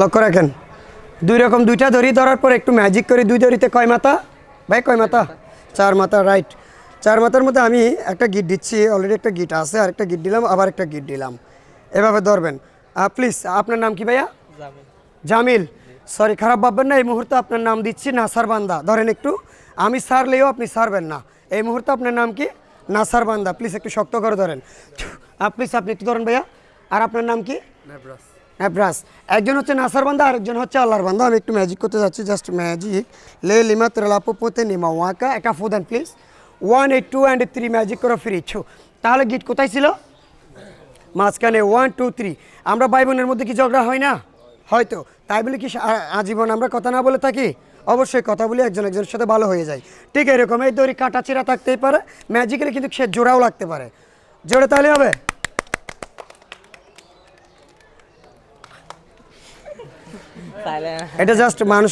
লক্ষ্য রাখেন দুই রকম দুইটা দড়ি ধরার পর একটু ম্যাজিক করে দুই দড়িতে কয় মাথা? ভাই কয় মাথা? চার মাথা রাইট চার মাথার মধ্যে আমি একটা গিট দিচ্ছি অলরেডি একটা গিট আছে আর একটা গিট দিলাম আবার একটা গিট দিলাম। এভাবে ধরবেন। প্লিজ আপনার নাম কি ভাইয়া? জামিল। সরি খারাপ ভাববেন না এই মুহূর্তে আপনার নাম দিচ্ছি নাসার বান্দা। ধরেন একটু আমি সারলেও আপনি সারবেন না। এই মুহূর্তে আপনার নাম কি? নাসার বান্দা। প্লিজ একটু শক্ত করে ধরেন। প্লিজ আপনি একটু ধরেন ভাইয়া। আর আপনার নাম কি? নেব্রাস একজন হচ্ছে নাসার বান্দা, আরেকজন হচ্ছে আল্লাহর বান্দা। আমি একটু ম্যাজিক করতে যাচ্ছি জাস্ট ম্যাজিক লে লিমা তেলাপো পোতে নিমা, ওয়াকা একটা ফুদান please one eight two and three magic করে ফ্রি ইচ্ছু তাহলে গিট কোথায় ছিল? মাঝখানে ওয়ান টু থ্রি আমরা ভাই বোনের মধ্যে কি ঝগড়া হয় না? হয়তো। তাই বলে কি আজীবন আমরা কথা না বলে থাকি? অবশ্যই কথা বলে, একজন একজনের সাথে ভালো হয়ে যায়। ঠিক এরকম, এই দড়ি কাটা চিরা থাকতেই পারে। ম্যাজিক্যালি কিন্তু সে জোড়াও লাগতে পারে। জোড়ে তাহলে হবে? এটা জাস্ট মানুষ